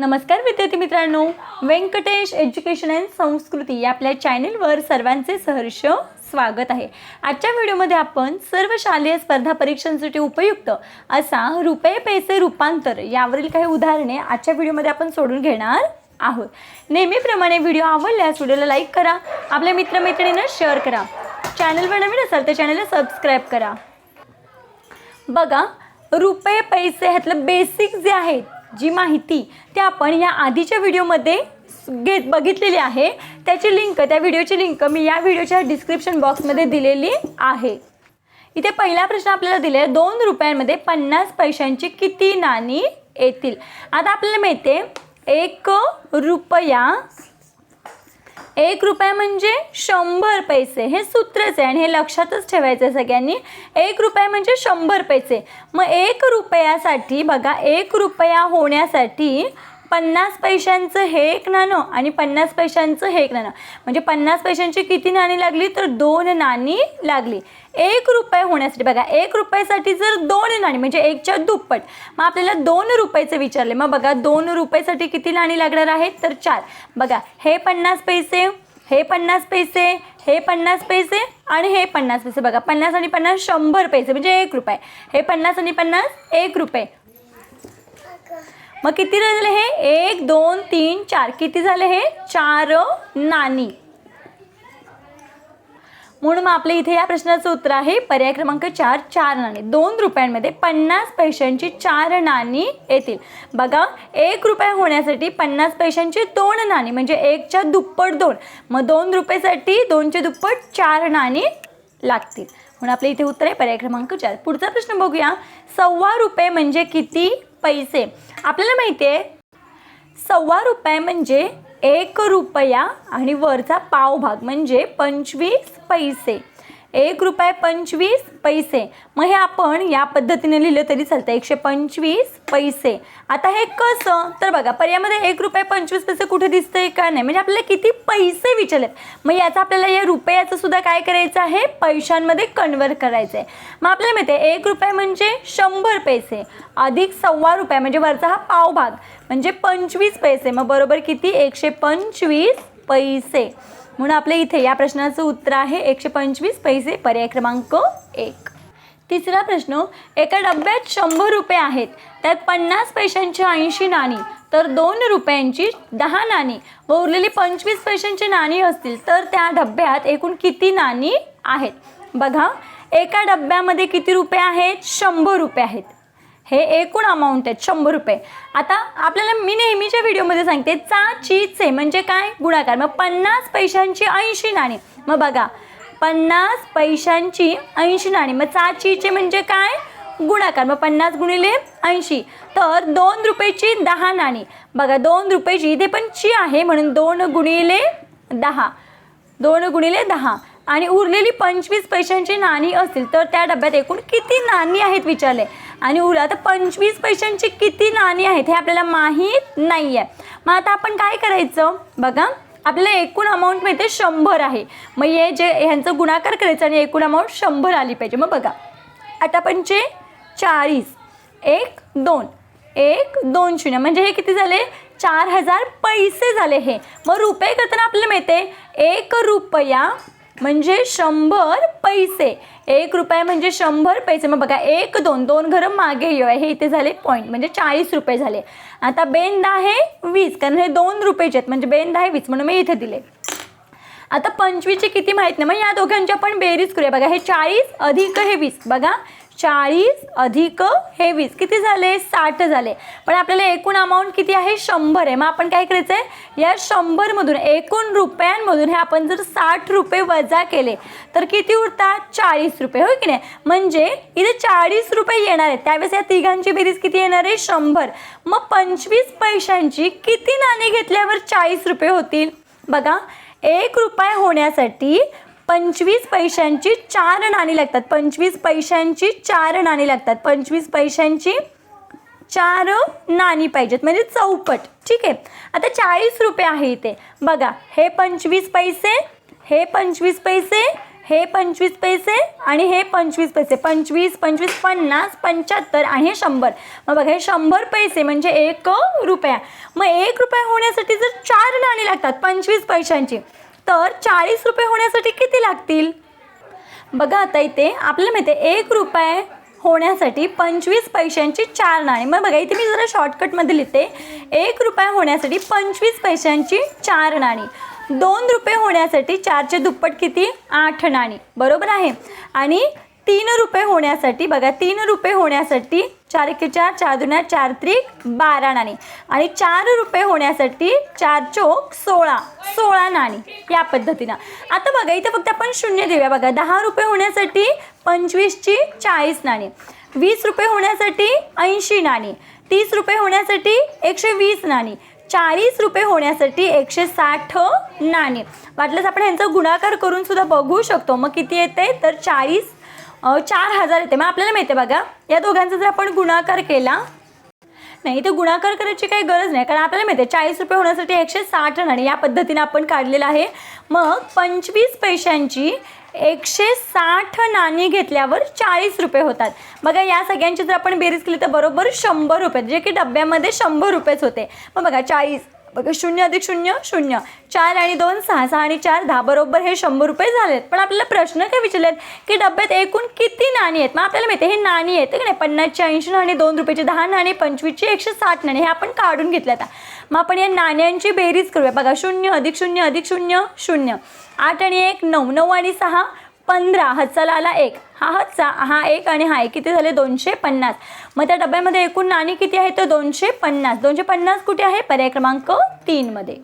नमस्कार विद्यार्थी मित्रांनो. व्यंकटेश एज्युकेशन अँड संस्कृती या आपल्या चॅनेलवर सर्वांचे सहर्ष स्वागत आहे. आजच्या व्हिडिओमध्ये आपण सर्व शालेय स्पर्धा परीक्षांसाठी उपयुक्त असा रुपये पैसे रूपांतर यावरील काही उदाहरणे आजच्या व्हिडिओमध्ये आपण सोडून घेणार आहोत. नेहमीप्रमाणे व्हिडिओ आवडल्यास व्हिडिओला लाईक करा आपल्या मित्रमैत्रिणींना शेअर करा. चॅनलवर नवीन असाल तर चॅनलला सबस्क्राईब करा. बघा रुपये पैसे ह्यातलं बेसिक जे आहे जी माहिती ते आपण या आधीच्या व्हिडिओमध्ये घेत बघितलेली आहे. त्याची लिंक त्या व्हिडिओची लिंक मी या व्हिडिओच्या डिस्क्रिप्शन बॉक्समध्ये दिलेली आहे. इथे पहिला प्रश्न आपल्याला दिले दोन रुपयांमध्ये पन्नास पैशांची किती नाणी येतील? आता आपल्याला मिळते एक रुपया एक रुपया म्हणजे शंभर पैसे. हे सूत्रच आहे आणि हे लक्षातच ठेवायचं आहे सगळ्यांनी. एक रुपया म्हणजे शंभर पैसे. मग एक रुपयासाठी बघा एक रुपया होण्यासाठी पन्नास पैशांचं हे एक नाणं आणि पन्नास पैशांचं हे एक नाणं. म्हणजे पन्नास पैशांची किती नाणी लागली तर दोन नाणी लागली. एक रुपये होण्यासाठी बघा एक रुपयासाठी जर दोन नाणी म्हणजे एकच्या दुप्पट मग आपल्याला दोन रुपयाचं विचारले. मग बघा दोन रुपयासाठी किती नाणी लागणार आहेत? तर चार. बघा हे पन्नास पैसे हे पन्नास पैसे हे पन्नास पैसे आणि हे पन्नास पैसे. बघा पन्नास आणि पन्नास शंभर पैसे म्हणजे एक रुपये. हे पन्नास आणि पन्नास एक रुपये. मग किती झाले हे? एक दोन तीन चार. किती झाले हे? चार नाणी. म्हणून मग आपल्या इथे या प्रश्नाचं उत्तर आहे पर्याय क्रमांक चार चार नाणी. दोन रुपयांमध्ये पन्नास पैशांची चार नाणी येतील. बघा एक रुपया होण्यासाठी पन्नास पैशांची दोन नाणी म्हणजे एकच्या दुप्पट दोन. मग दोन रुपयासाठी दोनच्या दुप्पट चार नाणी लागतील. म्हणून आपल्या इथे उत्तर आहे पर्याय क्रमांक चार. पुढचा प्रश्न बघूया. सव्वा रुपये म्हणजे किती? पैसे. आपल्याला माहिती आहे सव्वा रुपये म्हणजे एक रुपया आणि वरचा पावभाग म्हणजे पंचवीस पैसे. एक रुपये पंचवीस पैसे. मग हे आपण या पद्धतीने लिहिलं तरी चालतं एकशे पंचवीस पैसे. आता हे कसं? तर बघा पर्यायामध्ये एक रुपये पंचवीस पैसे कुठे दिसतंय का नाही? म्हणजे आपल्याला किती पैसे विचारलेत. मग याचा आपल्याला या रुपयाचं सुद्धा काय करायचं आहे? पैशांमध्ये कन्व्हर्ट करायचं आहे मग आपल्याला माहिती आहे एक रुपये म्हणजे शंभर पैसे. अधिक सव्वा रुपये म्हणजे वरचा हा पावभाग. म्हणजे पंचवीस पैसे. मग बरोबर किती? एकशे पंचवीस पैसे. म्हणून आपल्या इथे या प्रश्नाचं उत्तर आहे एकशे पंचवीस पैसे पर्याय क्रमांक एक. तिसरा प्रश्न एका डब्यात शंभर रुपये आहेत त्यात पन्नास पैशांची ऐंशी नाणी तर दोन रुपयांची दहा नाणी. व उरलेली पंचवीस पैशांची नाणी असतील तर त्या डब्यात एकूण किती नाणी आहेत? बघा एका डब्यामध्ये किती रुपये आहेत? शंभर रुपये आहेत. हे एकूण अमाऊंट आहेत शंभर रुपये. आता आपल्याला मी नेहमीच्या व्हिडिओमध्ये सांगते चा चीचे म्हणजे काय? गुणाकार. मग पन्नास पैशांची ऐंशी नाणी. मग बघा पन्नास पैशांची ऐंशी नाणी. मग चा चीचे म्हणजे काय? गुणाकार. मग पन्नास गुणिले ऐंशी. तर दोन रुपयाची दहा नाणी. बघा दोन रुपयाची इथे पण ची आहे म्हणून दोन गुणिले दहा. दोन गुणिले दहा. आणि उरलेली पंचवीस पैशांची नाणी असतील तर त्या डब्यात एकूण किती नाणी आहेत विचारले? आणि उरलं आता पंचवीस पैशांची किती नाणी आहेत हे आपल्याला माहीत नाही आहे मग आता आपण काय करायचं? बघा आपल्याला एकूण अमाऊंट मिळते शंभर आहे. मग हे जे ह्यांचं गुणाकार करायचं आणि एकूण अमाऊंट शंभर आली पाहिजे. मग बघा आता पंचे चाळीस एक दोन एक दोन शून्य म्हणजे हे किती झाले? चार हजार पैसे झाले हे. मग रुपये करताना आपल्याला मिळते? एक रुपया म्हणजे शंभर पैसे. एक रुपये म्हणजे शंभर पैसे. मग बघा एक दोन दोन घरं मागे येऊ. आहे हे इथे झाले पॉईंट म्हणजे चाळीस रुपये झाले. आता बेंद आहे वीस. कारण हे दोन रुपयेचे आहेत. म्हणजे बेन दहा वीस. म्हणून मी इथे दिले. आता पंचवीसचे किती माहीत नाही. मग या दोघांची आपण बेरीज करूया. बघा हे चाळीस अधिक हे वीस. बघा चाळीस अधिक हे वीस. किती झाले? साठ झाले. पण आपल्याला एकूण अमाऊंट किती आहे? शंभर आहे. मग आपण काय करायचं आहे या शंभरमधून एकूण रुपयांमधून हे आपण जर साठ रुपये वजा केले तर किती उरतात? चाळीस रुपये. हो की नाही? म्हणजे इथे चाळीस रुपये येणार आहेत. त्यावेळेस या तिघांची बेरीज किती येणार आहे? शंभर. मग पंचवीस पैशांची किती नाणी घेतल्यावर चाळीस रुपये होतील? बघा एक रुपये होण्यासाठी पंचवीस पैशांची चार नाणी लागतात. पंचवीस पैशांची चार नाणी लागतात. पंचवीस पैशांची चार नाणी पाहिजेत. म्हणजे चौपट. ठीक आहे? आता चाळीस रुपये आहे इथे. बघा हे पंचवीस पैसे हे पंचवीस पैसे हे पंचवीस पैसे आणि हे पंचवीस पैसे. पंचवीस पंचवीस पन्नास पंच्याहत्तर आणि हे शंभर. मग बघा हे शंभर पैसे म्हणजे एक रुपया. मग एक रुपया होण्यासाठी जर चार नाणी लागतात पंचवीस पैशांची तर चाळीस रुपये होण्यासाठी किती लागतील? बघा आता इथे आपल्याला माहिती आहे एक रुपये होण्यासाठी पंचवीस पैशांची चार नाणी. मग बघा इथे मी जरा शॉर्टकटमध्ये लिहिते. एक रुपया होण्यासाठी पंचवीस पैशांची चार नाणी. दोन रुपये होण्यासाठी चारचे दुप्पट किती? आठ नाणी. बरोबर आहे? आणि तीन रुपये होण्यासाठी बघा तीन रुपये होण्यासाठी चार एके चार चार दुन्या चार त्रिक बारा नाणी. आणि चार रुपये होण्यासाठी चार चोक सोळा सोळा नाणी या पद्धतीनं. आता बघा इथे फक्त आपण शून्य देऊया. बघा दहा रुपये होण्यासाठी पंचवीसची चाळीस नाणी. वीस रुपये होण्यासाठी ऐंशी नाणी. तीस रुपये होण्यासाठी एकशे वीस नाणी. चाळीस रुपये होण्यासाठी एकशे साठ नाणी. वाटल्यास आपण ह्यांचा गुणाकार करून सुद्धा बघू शकतो. मग किती येते? तर चाळीस चार हजार येते. मग आपल्याला माहिती आहे बघा या दोघांचा जर आपण गुणाकार केला नाही इथे गुणाकार करायची काही गरज नाही. कारण आपल्याला माहिती आहे चाळीस रुपये होण्यासाठी एकशे साठ नाणी या पद्धतीने आपण काढलेलं आहे. मग पंचवीस पैशांची एकशे साठ नाणी घेतल्यावर चाळीस रुपये होतात. बघा या सगळ्यांची जर आपण बेरीज केली तर बरोबर शंभर रुपये जे की डब्यामध्ये शंभर रुपयेच होते. मग बघा चाळीस बघा शून्य अधिक शून्य शून्य. चार आणि दोन सहा. सहा आणि चार दहा. बरोबर हे शंभर रुपये झालेत. पण आपल्याला प्रश्न काय विचारलेत? की डब्यात एकूण किती नाणी आहेत? मग आपल्याला माहिती आहे हे नाणी आहेत की नाही? पन्नासची ऐंशी नाणी दोन रुपयाची दहा नाणी पंचवीसची एकशे साठ नाणी. हे आपण काढून घेतले आता. मग आपण या नाण्यांची बेरीज करूया. बघा शून्य अधिक शून्य अधिक शून्य शून्य. आठ आणि एक नऊ. नऊ आणि सहा पंधरा हत्साला आला एक. हा हत्सा हा एक आणि हा एक. किती झाले? दोनशे पन्नास. मग त्या डब्यामध्ये एकूण नाणी किती आहे तर दोनशे पन्नास. दोनशे पन्नास कुठे आहे? पर्याय क्रमांक तीनमध्ये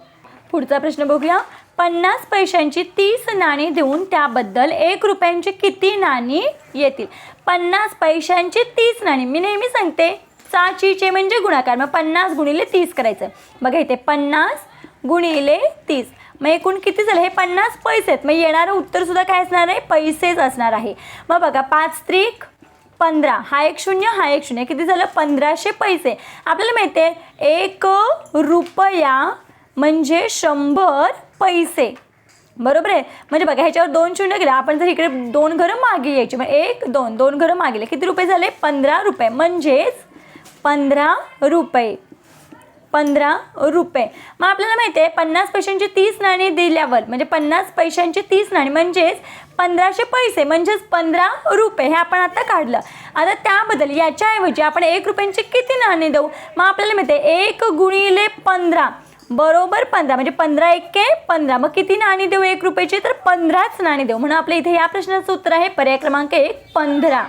पुढचा प्रश्न बघूया. पन्नास पैशांची तीस नाणी देऊन त्याबद्दल एक रुपयांची किती नाणी येतील? पन्नास पैशांची तीस नाणी. मी नेहमी सांगते चाचीचे म्हणजे गुणाकार. मग पन्नास गुणिले तीस करायचं. बघा इथे पन्नास गुणिले तीस. मग एकूण किती झालं? हे पन्नास पैसे आहेत. मग येणारं उत्तर सुद्धा काय असणार आहे? पैसेच असणार आहे. मग बघा पाच त्रिक पंधरा. हा एक शून्य हा एक शून्य. किती झालं? पंधराशे पैसे. आपल्याला माहिती आहे एक रुपया म्हणजे शंभर पैसे. बरोबर आहे? म्हणजे बघा ह्याच्यावर दोन शून्य गेले आपण जर इकडे दोन घरं मागे यायची मग एक दोन. दोन घरं मागेले. किती रुपये झाले? पंधरा रुपये. म्हणजेच पंधरा रुपये. पंधरा रुपये. मग आपल्याला माहिती आहे पन्नास पैशांची तीस नाणी दिल्यावर म्हणजे पन्नास पैशांची तीस नाणी म्हणजेच पंधराशे पैसे म्हणजेच पंधरा रुपये हे आपण आता काढलं. आता त्याबद्दल याच्याऐवजी आपण एक रुपयांची किती नाणी देऊ? मग आपल्याला माहिती आहे एक गुणिले पंधरा बरोबर पंधरा म्हणजे पंधरा एक पंधरा. मग किती नाणी देऊ एक रुपयाची? तर पंधराच नाणी देऊ. म्हणून आपल्या इथे या प्रश्नाचं उत्तर आहे पर्याय क्रमांक एक पंधरा.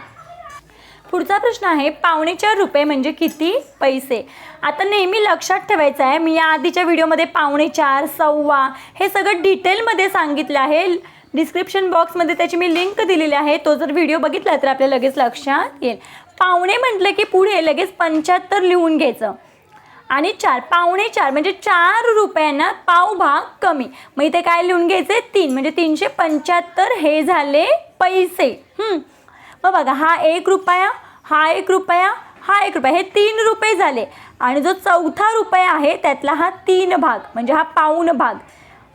पुढचा प्रश्न आहे पावणे चार रुपये म्हणजे किती पैसे? आता नेहमी लक्षात ठेवायचं आहे मी या आधीच्या व्हिडिओमध्ये पावणे चार सव्वा हे सगळं डिटेलमध्ये सांगितलं आहे. डिस्क्रिप्शन बॉक्समध्ये त्याची मी लिंक दिलेली आहे तो जर व्हिडिओ बघितला तर आपल्या लगेच लक्षात येईल. पावणे म्हटलं की पुढे लगेच पंच्याहत्तर लिहून घ्यायचं. आणि चार पावणे चार म्हणजे चार रुपयांना पाव भाग कमी. मग इथे काय लिहून घ्यायचे तीन म्हणजे तीनशे पंच्याहत्तर हे झाले पैसे. मग बघा हा एक रुपया हा एक रुपया हा एक रुपया. हे तीन रुपये झाले. आणि जो चौथा रुपया आहे त्यातला हा तीन भाग. म्हणजे हा पाऊण भाग.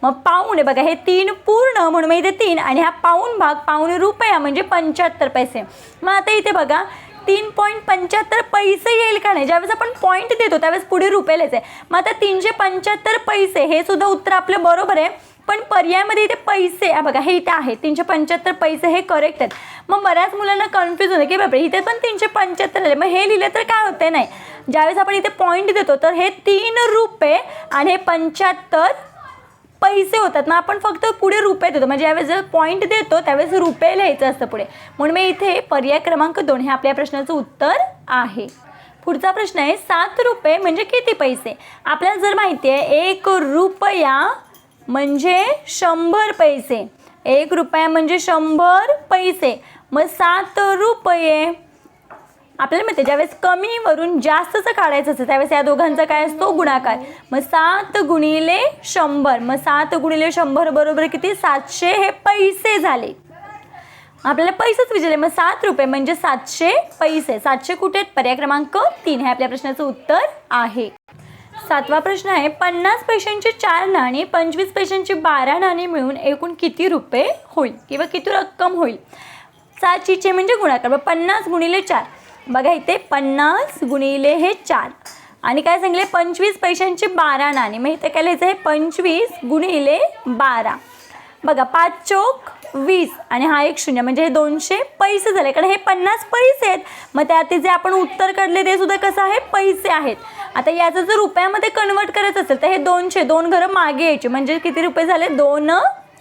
मग पाऊण आहे बघा हे तीन पूर्ण म्हणून मग इथे तीन. आणि हा पाऊण भाग पाऊण रुपया म्हणजे पंच्याहत्तर पैसे. मग आता इथे बघा तीन पॉईंट पंच्याहत्तर पैसे येईल का नाही? ज्यावेळेस आपण पॉईंट देतो त्यावेळेस पुढे रुपये आहे मग आता तीनशे पंच्याहत्तर पैसे हे सुद्धा उत्तर आपलं बरोबर आहे. पण पर्यायामध्ये इथे पैसे बघा हे इथे आहे. तीनशे पंच्याहत्तर पैसे हे करेक्ट आहेत. मग बऱ्याच मुलांना कन्फ्यूज होतं की बापरे इथे पण तीनशे पंच्याहत्तर आले. मग हे लिहिलं तर काय होते नाही. ज्यावेळेस आपण इथे पॉईंट देतो तर हे तीन रुपये आणि हे पंच्याहत्तर पैसे होतात. ना आपण फक्त पुढे रुपये देतो. म्हणजे ज्यावेळेस जर पॉईंट देतो त्यावेळेस रुपये लिहायचं असतं पुढे. म्हणून मी इथे पर्याय क्रमांक दोन हे आपल्या प्रश्नाचं उत्तर आहे. पुढचा प्रश्न आहे सात रुपये म्हणजे किती पैसे? आपल्याला जर माहिती आहे एक रुपया म्हणजे शंभर पैसे. एक रुपया म्हणजे शंभर पैसे. मग सात रुपये. आपल्याला माहिती आहे, ज्यावेळेस कमीवरून जास्तचं काढायचं असतं त्यावेळेस या दोघांचा काय असतो? गुणाकार. मग सात गुणिले शंभर. मग सात गुणिले शंभर बरोबर किती? सातशे हे पैसे झाले. आपल्याला पैसेच विचारले मग सात रुपये म्हणजे सातशे पैसे. सातशे कुठे आहेत? पर्याय क्रमांक तीन हे आपल्या प्रश्नाचं उत्तर आहे. सातवा प्रश्न आहे पन्नास पैशांची चार नाणी पंचवीस पैशांची बारा नाणी मिळून एकूण किती रुपये होईल? किंवा किती रक्कम होईल? साचीचे म्हणजे गुणाकार पन्नास गुणिले चार. बघा इथे पन्नास गुणिले हे चार. आणि काय सांगले पंचवीस पैशांची बारा नाणी. मग इथे काय लिहायचं आहे? पंचवीस गुणिले बारा. बघा पाच चोक वीस. आणि हा एक शून्य. म्हणजे हे दोनशे पैसे झाले. कारण हे पन्नास पैसे आहेत. मग त्यातील जे आपण उत्तर काढले ते सुद्धा कसं आहे? पैसे आहेत. आता याचं जर रुपयामध्ये कन्वर्ट करायचं असेल तर हे दोनशे दोन घरं मागे यायचे. म्हणजे किती रुपये झाले? दोन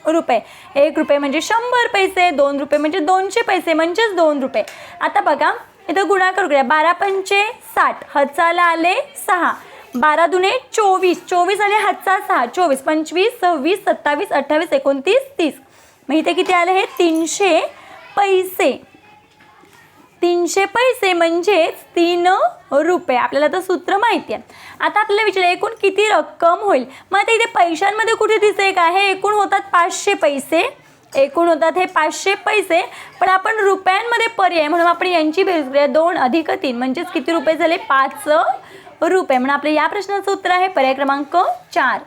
रुपये. एक रुपये म्हणजे शंभर पैसे दोन रुपये म्हणजे दोनशे पैसे म्हणजेच दोन रुपये. आता बघा इथं गुणाकार करूया. बारा पंचे साठ हचाला आले सहा. बारा दुने चोवीस चोवीस आले हातचा सहा चोवीस पंचवीस सव्वीस सत्तावीस अठ्ठावीस एकोणतीस तीस. मग इथे किती आले? हे तीनशे पैसे. तीनशे पैसे म्हणजेच तीन रुपये. आपल्याला तर सूत्र माहिती आहे. आता आपल्याला विचारलं एकूण किती रक्कम होईल? मग आता इथे पैशांमध्ये कुठे दिसते का हे एकूण होतात पाचशे पैसे. एकूण होतात हे पाचशे पैसे. पण आपण रुपयांमध्ये पर्याय म्हणून आपण यांची बेरीज करूया. दोन अधिक तीन म्हणजेच किती रुपये झाले? पाच रुपये. म्हणून आपले या प्रश्नाचं उत्तर आहे पर्याय क्रमांक चार.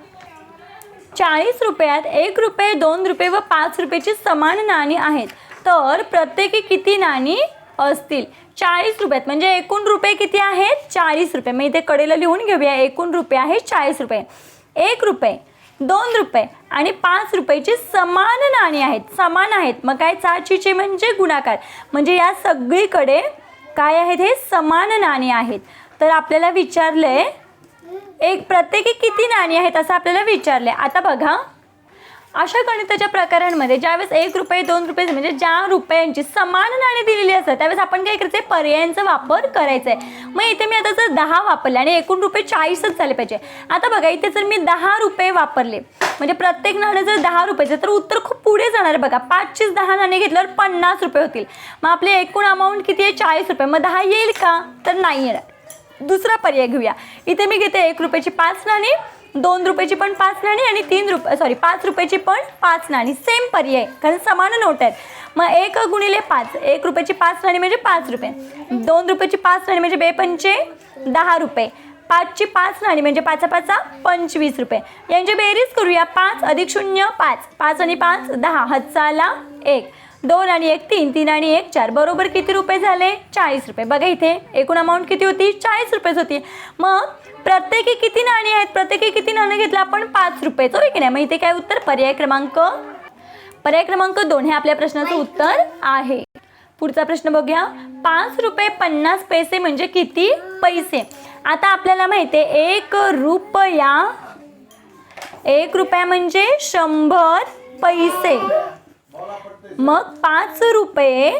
चाळीस रुपयात एक रुपये दोन रुपये व पाच रुपयाची समान नाणी आहेत. तर प्रत्येकी किती नाणी असतील. चाळीस रुपयात. म्हणजे एकूण रुपये किती आहेत? चाळीस रुपये. मग इथे कडेला लिहून घेऊया. एकूण रुपये आहे चाळीस रुपये. एक रुपये दोन रुपये आणि पाच रुपयाची समान नाणी आहेत. समान आहेत. मग काय चाचीचे म्हणजे गुणाकार. म्हणजे या सगळीकडे काय आहेत हे? समान नाणी आहेत. तर आपल्याला विचारलंय एक प्रत्येकी किती नाणी आहेत असं आपल्याला विचारले आता बघा. अशा गणिताच्या प्रकारांमध्ये ज्यावेळेस एक रुपये दोन रुपये म्हणजे ज्या रुपयांची समान नाणी दिलेली असतात त्यावेळेस आपण काय करायचं पर्यायांचा वापर करायचा आहे मग इथे मी आता जर दहा वापरले आणि एकूण रुपये चाळीसच झाले पाहिजे. आता बघा इथे जर मी दहा रुपये वापरले म्हणजे प्रत्येक नाणे जर दहा रुपयाचं तर उत्तर खूप पुढे जाणार आहे बघा. पाचशेच दहा नाणे घेतल्यावर पन्नास रुपये होतील. मग आपले एकूण अमाऊंट किती आहे? चाळीस रुपये. मग दहा येईल का? तर नाही येणार. दुसरा पर्याय घेऊया. इथे मी घेते एक रुपयाची पाच नाणी. दोन रुपयाची पण पाच नाणी आणि तीन रुपये सॉरी पाच रुपयाची पण पाच नाणी. सेम पर्याय. कारण समान नोट आहेत. मग एक गुणिले पाच. एक रुपयाची पाच नाणी म्हणजे पाच रुपये. दोन रुपयाची पाच नाणी म्हणजे बेपंचे दहा रुपये. पाचची पाच नाणी म्हणजे पाचा पाचा पंचवीस रुपये. यांची बेरीज करूया पाच अधिक शून्य पाच. पाच आणि पाच दहा. हत्साला एक. दोन आणि एक तीन तीन आणि एक चार. बरोबर किती रुपये झाले? चाळीस रुपये. बघा इथे एकूण अमाऊंट किती होती? चाळीस रुपयेच होती. मग प्रत्येकी किती नाणी आहेत? प्रत्येकी किती नाणं घेतलं आपण? पाच रुपयेचं. होय की नाही? मग इथे काय उत्तर? पर्याय क्रमांक पर्याय क्रमांक दोन हे आपल्या प्रश्नाचं उत्तर आहे. पुढचा प्रश्न बघूया. पाच रुपये पन्नास पैसे म्हणजे किती? पैसे. आता आपल्याला माहिती आहे एक रुपया एक रुपया म्हणजे शंभर पैसे. मग पाच रुपये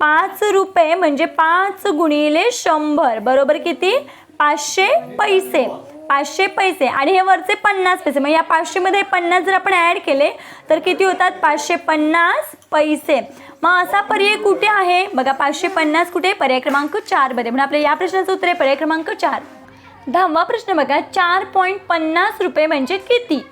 पाच रुपये म्हणजे पाच गुणिले शंभर. बरोबर किती? पाचशे पैसे. पाचशे पैसे. आणि हे वरचे पन्नास पैसे. मग या पाचशेमध्ये पन्नास जर आपण ॲड केले तर किती होतात? पाचशे पन्नास पैसे. मग असा पर्याय कुठे आहे? बघा पाचशे पन्नास कुठे? पर्याय क्रमांक चारमध्ये म्हणजे आपल्या या प्रश्नाचं उत्तर आहे पर्याय क्रमांक चार. दहावा प्रश्न बघा. चार पॉईंट पन्नास रुपये म्हणजे किती?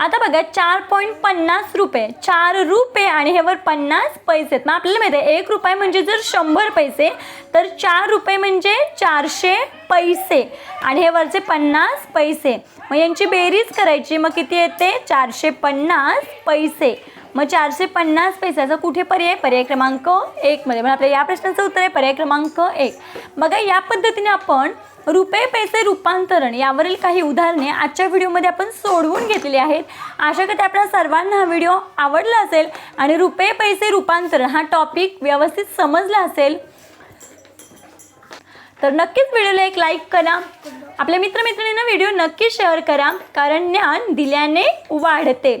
आता बघा चार पॉईंट पन्नास रुपये. चार रुपये आणि हे वर पन्नास पैसे आहेत. मग आपल्याला माहिती आहे एक रुपये म्हणजे जर शंभर पैसे तर चार रुपये म्हणजे चारशे पैसे. आणि हे वरचे पन्नास पैसे. मग यांची बेरीज करायची मग किती येते? चारशे पन्नास पैसे. मग चारशे पन्नास पैशाचा कुठे पर्याय? पर्याय क्रमांक एकमध्ये म्हणजे आपल्या या प्रश्नाचं उत्तर आहे पर्याय क्रमांक एक. बघा या पद्धतीने आपण रुपये पैसे रूपांतरण यावरील काही उदाहरणे आजच्या व्हिडिओमध्ये आपण सोडवून घेतलेली आहेत. आशा करते आपल्या सर्वांना हा व्हिडिओ आवडला असेल आणि रुपये पैसे रूपांतरण हा टॉपिक व्यवस्थित समजला असेल तर नक्कीच व्हिडिओला एक लाईक करा. आपल्या मित्रमैत्रिणींना व्हिडिओ नक्की शेअर करा कारण ज्ञान दिल्याने वाढते.